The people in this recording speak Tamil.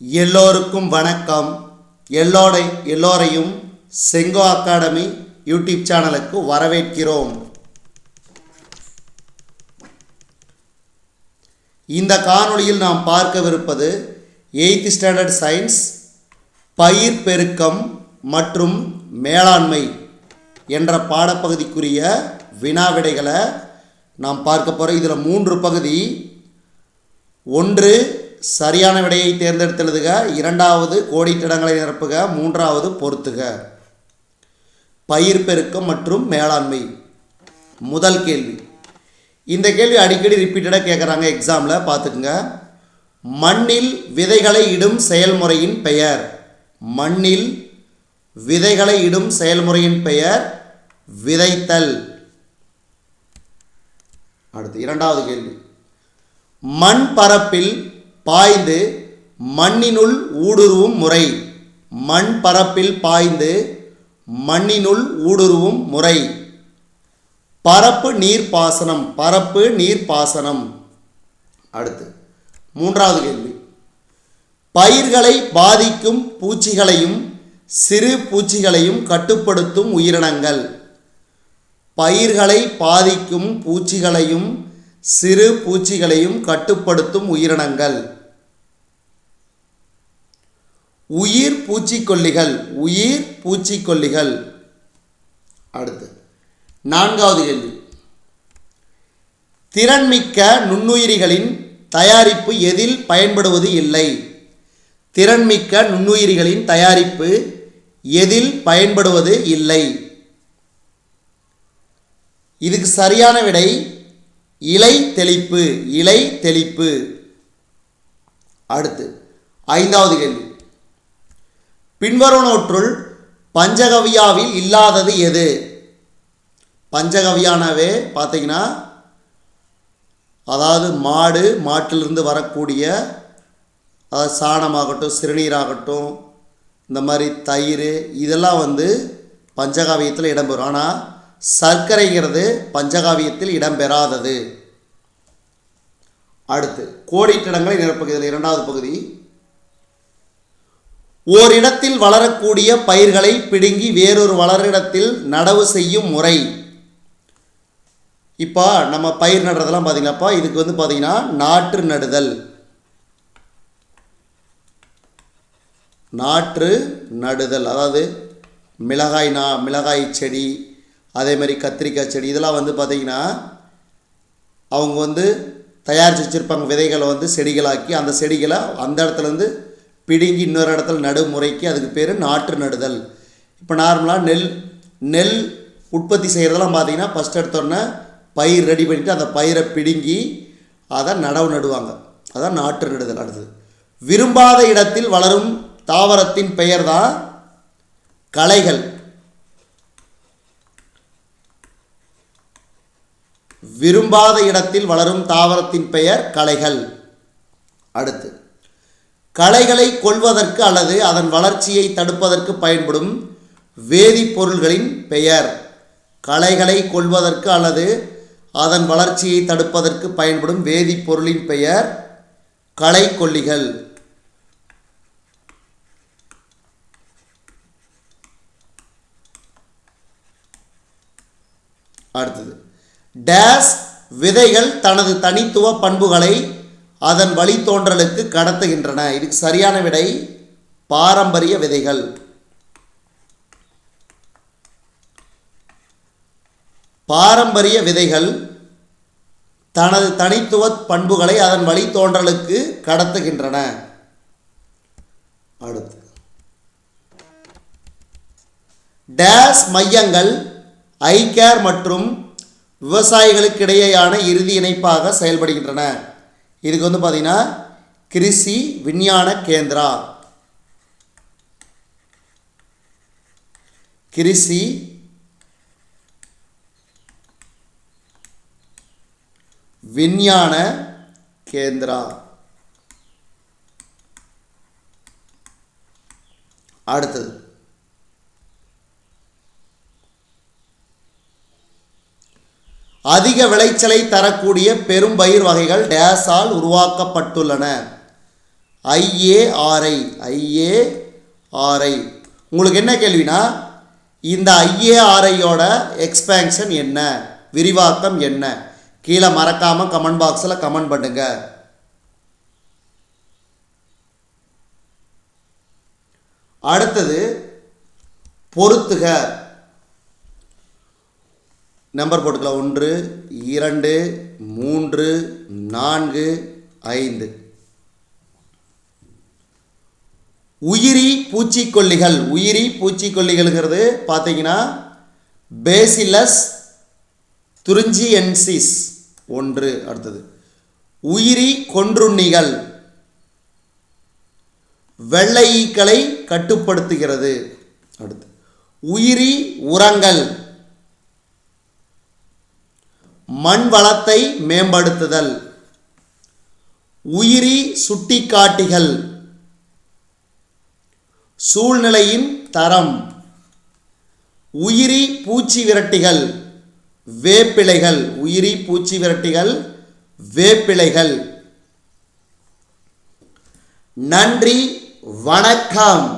எல்லோருக்கும் வணக்கம். எல்லோரை எல்லோரையும் செங்கோ அகாடமி யூடியூப் சேனலுக்கு வரவேற்கிறோம். இந்த காணொளியில் நாம் பார்க்கவிருப்பது எயித் ஸ்டாண்டர்ட் சயின்ஸ் பயிர் பெருக்கம் மற்றும் மேலாண்மை என்ற பாடப்பகுதிக்குரிய வினாவிடைகளை நாம் பார்க்க போகிறோம் இதில் மூன்று பகுதி. ஒன்று சரியான விடையை தேர்ந்தெடுத்தெழுதுக. இரண்டாவது கோடிட்டிடங்களை நிரப்புக. மூன்றாவது பொறுத்துக. பயிர் பெருக்கம் மற்றும் மேலாண்மை. முதல் கேள்வி. இந்த கேள்வி அடிக்கடி ரிப்பீட்டடாக கேட்குறாங்க எக்ஸாமில் பார்த்துக்குங்க மண்ணில் விதைகளை இடும் செயல்முறையின் பெயர். மண்ணில் விதைகளை இடும் செயல்முறையின் பெயர் விதைத்தல். அடுத்து இரண்டாவது கேள்வி. மண் பரப்பில் பாய்ந்து மண்ணினுள் ஊடுருவும் முறை. மண் பரப்பில் பாய்ந்து மண்ணினுள் ஊடுருவும் முறை. பரப்பு நீர்ப்பாசனம் பரப்பு நீர்ப்பாசனம் அடுத்து மூன்றாவது கேள்வி. பயிர்களை பாதிக்கும் பூச்சிகளையும் சிறு பூச்சிகளையும் கட்டுப்படுத்தும் உயிரினங்கள். பயிர்களை பாதிக்கும் பூச்சிகளையும் சிறு பூச்சிகளையும் கட்டுப்படுத்தும் உயிரினங்கள். உயிர் பூச்சிக்கொல்லிகள் உயிர் பூச்சிக்கொல்லிகள். அடுத்து நான்காவது கேள்வி. திறன்மிக்க நுண்ணுயிரிகளின் தயாரிப்பு எதில் பயன்படுவது இல்லை? திறன்மிக்க நுண்ணுயிரிகளின் தயாரிப்பு எதில் பயன்படுவது இல்லை? இதுக்கு சரியான விடை இலை தெளிப்பு இலை தெளிப்பு. அடுத்து ஐந்தாவது கேள்வி. பின்வருநூற்றுள் பஞ்சகவியாவில் இல்லாதது எது? பஞ்சகவியானவே பார்த்தீங்கன்னா அதாவது மாடு மாட்டிலிருந்து வரக்கூடிய அதாவது சாணமாகட்டும் சிறுநீராகட்டும் இந்த மாதிரி தயிர் இதெல்லாம் வந்து பஞ்சகாவியத்தில் இடம்பெறும். ஆனால் சர்க்கரைங்கிறது பஞ்சகாவியத்தில் இடம்பெறாதது. அடுத்து கோடிட்டிடங்களை நிரப்புகிறது இரண்டாவது பகுதி ஓரிடத்தில் வளரக்கூடிய பயிர்களை பிடுங்கி வேறொரு வளரிடத்தில் நடவு செய்யும் முறை. இப்போ நம்ம பயிர் நடுறதெல்லாம் பார்த்தீங்கன்னாப்பா இதுக்கு வந்து பார்த்தீங்கன்னா நாற்று நடுதல். நாற்று நடுதல். அதாவது மிளகாய் நா மிளகாய் செடி அதே மாதிரி கத்திரிக்காய் செடி இதெல்லாம் வந்து பார்த்திங்கன்னா அவங்க வந்து தயாரித்து வச்சுருப்பாங்க. விதைகளை வந்து செடிகளாக்கி அந்த செடிகளை அந்த இடத்துலேருந்து பிடுங்கி இன்னொரு இடத்துல நடுமுறைக்கு அதுக்கு பேர் நாற்று நடுதல். இப்போ நார்மலாக நெல் நெல் உற்பத்தி செய்கிறதெல்லாம் பார்த்திங்கன்னா ஃபஸ்ட் எடுத்தோடனே பயிர் ரெடி பண்ணிவிட்டு அந்த பயிரை பிடுங்கி அதை நடவு நடுவாங்க. அதான் நாற்று நடுதல் அடுத்தது. விரும்பாத இடத்தில் வளரும் தாவரத்தின் பெயர் தான் களைகள். விரும்பாத இடத்தில் வளரும் தாவரத்தின் பெயர் களைகள். அடுத்து களைகளை கொள்வதற்கு அல்லது அதன் வளர்ச்சியை தடுப்பதற்கு பயன்படும் வேதிப்பொருள்களின் பெயர். களைகளை கொள்வதற்கு அல்லது அதன் வளர்ச்சியை தடுப்பதற்கு பயன்படும் வேதிப்பொருளின் பெயர் களைக்கொல்லிகள் அடுத்தது. டேஸ் விதைகள் தனது தனித்துவ பண்புகளை அதன் வழித்தோன்றலுக்கு கடத்துகின்றன. இதுக்கு சரியான விடை பாரம்பரிய விதைகள். பாரம்பரிய விதைகள் தனது தனித்துவ பண்புகளை அதன் வழித்தோன்றலுக்கு கடத்துகின்றன. அடுத்து. டேஸ் மையங்கள் ஐகேர் மற்றும் விவசாயிகளுக்கிடையேயான இறுதி இணைப்பாக செயல்படுகின்றன. இதுக்கு வந்து பார்த்தீங்கன்னா கிருஷி விஞ்ஞான கேந்திரா. கிருஷி விஞ்ஞான கேந்திரா. அடுத்தது. அதிக விளைச்சலை தரக்கூடிய பெரும் பயிர் வகைகள் டேஸால் உருவாக்கப்பட்டுள்ளன. IARI IARI. உங்களுக்கு என்ன கேள்வினா இந்த ஐஏஆர்ஐயோட எக்ஸ்பேன்ஷன் என்ன? விரிவாக்கம் என்ன? கீழே மறக்காமல் கமெண்ட் பாக்ஸில் கமெண்ட் பண்ணுங்க. அடுத்தது பொருத்துக. நம்பர் போட்டுக்கலாம். ஒன்று இரண்டு மூன்று நான்கு ஐந்து. உயிரி பூச்சிக்கொல்லிகள். உயிரி பூச்சிக்கொல்லிகள்ங்கிறது பார்த்தீங்கன்னா பேசிலஸ் துரிஞ்சியன்சிஸ் ஒன்று அடுத்தது. உயிரி கொன்றுண்ணிகள். வெள்ளை கட்டுப்படுத்துகிறது. அடுத்து உயிரி உரங்கள். மண் வளத்தை மேம்படுத்துதல். உயிரி சுட்டிக்காட்டிகள். சூழ்நிலையின் தரம். உயிரி பூச்சி விரட்டிகள். வேப்பிலைகள். உயிரி பூச்சி விரட்டிகள். வேப்பிலைகள். நன்றி வணக்கம்.